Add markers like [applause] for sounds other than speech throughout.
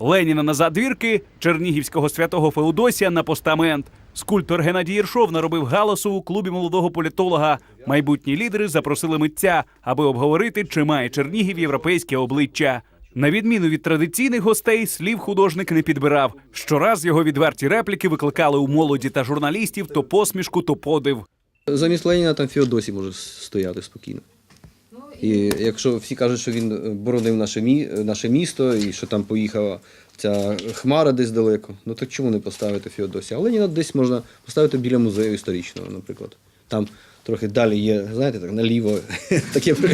Леніна на задвірки, Чернігівського святого Феодосія на постамент. Скульптор Геннадій Єршов наробив галасу у клубі молодого політолога. Майбутні лідери запросили митця, аби обговорити, чи має Чернігів європейське обличчя. На відміну від традиційних гостей, слів художник не підбирав. Щораз його відверті репліки викликали у молоді та журналістів то посмішку, то подив. Замість Леніна там Феодосій може стояти спокійно. І якщо всі кажуть, що він е, боронив наше, мі... наше місто і що там поїхала ця хмара десь далеко, ну так чому не поставити Феодосія? А Леніна десь можна поставити біля музею історичного, наприклад. Там трохи далі є, знаєте, так наліво. [laughs] Таке. [laughs]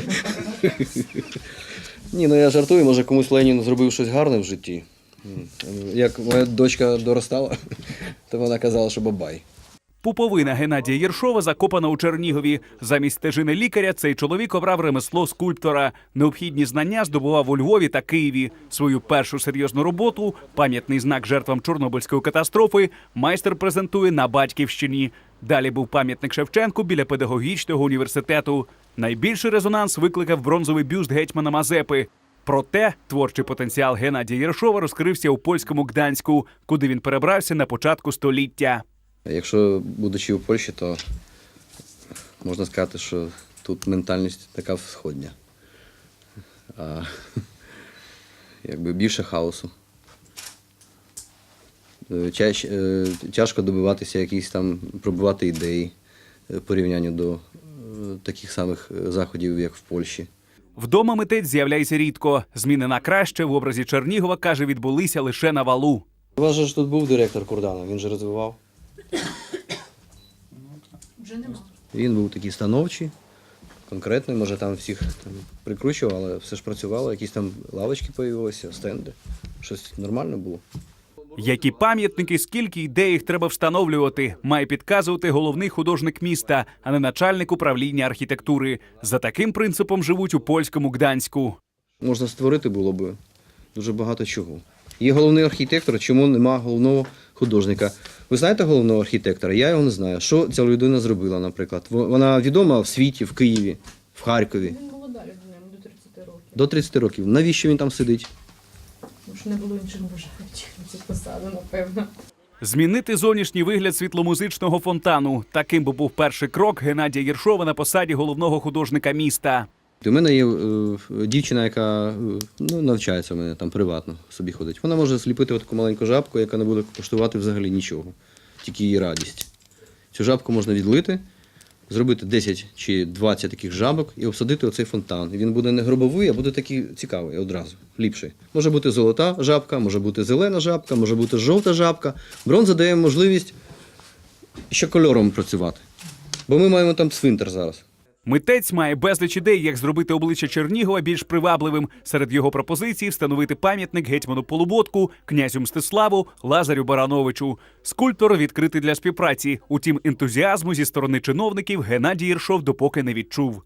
Ні, ну я жартую, може комусь Ленін зробив щось гарне в житті. Як моя дочка доростала, [laughs] то вона казала, що бабай. Пуповина Геннадія Єршова закопана у Чернігові. Замість стежини лікаря цей чоловік обрав ремесло скульптора. Необхідні знання здобував у Львові та Києві. Свою першу серйозну роботу, пам'ятний знак жертвам Чорнобильської катастрофи, майстер презентує на батьківщині. Далі був пам'ятник Шевченку біля педагогічного університету. Найбільший резонанс викликав бронзовий бюст гетьмана Мазепи. Проте творчий потенціал Геннадія Єршова розкрився у польському Гданську, куди він перебрався на початку століття. Якщо будучи у Польщі, то можна сказати, що тут ментальність така сходня. А, [laughs] якби більше хаосу. Е, е, тяжко добиватися якісь там, пробувати ідеї е, порівняння до таких самих заходів, як в Польщі. Вдома митець з'являється рідко. Зміни на краще в образі Чернігова каже, відбулися лише на валу. У вас же ж тут був директор Курдана, він же розвивав. Вже нема. Він був такий становчий, конкретний, може там всіх там, прикручував, але все ж працювало, якісь там лавочки появилися, стенди. Щось нормально було. Які пам'ятники, скільки ідей їх треба встановлювати, має підказувати головний художник міста, а не начальник управління архітектури. За таким принципом живуть у польському Гданську. Можна створити було б дуже багато чого. Є головний архітектор, чому нема головного художника? Ви знаєте головного архітектора? Я його не знаю. Що ця людина зробила, наприклад? Вона відома в світі, в Києві, в Харкові. Він молода людина, до 30 років. До 30 років. Навіщо він там сидить? Тому що не було інших бажаючих на цю посаду, напевно. Змінити зовнішній вигляд світломузичного фонтану. Таким би був перший крок Геннадія Єршова на посаді головного художника міста. У мене є е, дівчина, яка е, ну, навчається в мене там приватно собі ходить. Вона може зліпити таку маленьку жабку, яка не буде коштувати взагалі нічого, тільки її радість. Цю жабку можна відлити, зробити 10 чи 20 таких жабок і обсадити оцей фонтан. Він буде не гробовий, а буде такий цікавий одразу, ліпший. Може бути золота жабка, може бути зелена жабка, може бути жовта жабка. Бронза дає можливість ще кольором працювати. Бо ми маємо там цвинтар зараз. Митець має безліч ідей, як зробити обличчя Чернігова більш привабливим. Серед його пропозицій встановити пам'ятник гетьману Полуботку, князю Мстиславу, Лазарю Барановичу. Скульптор відкритий для співпраці. Утім, ентузіазму зі сторони чиновників Геннадій Єршов допоки не відчув.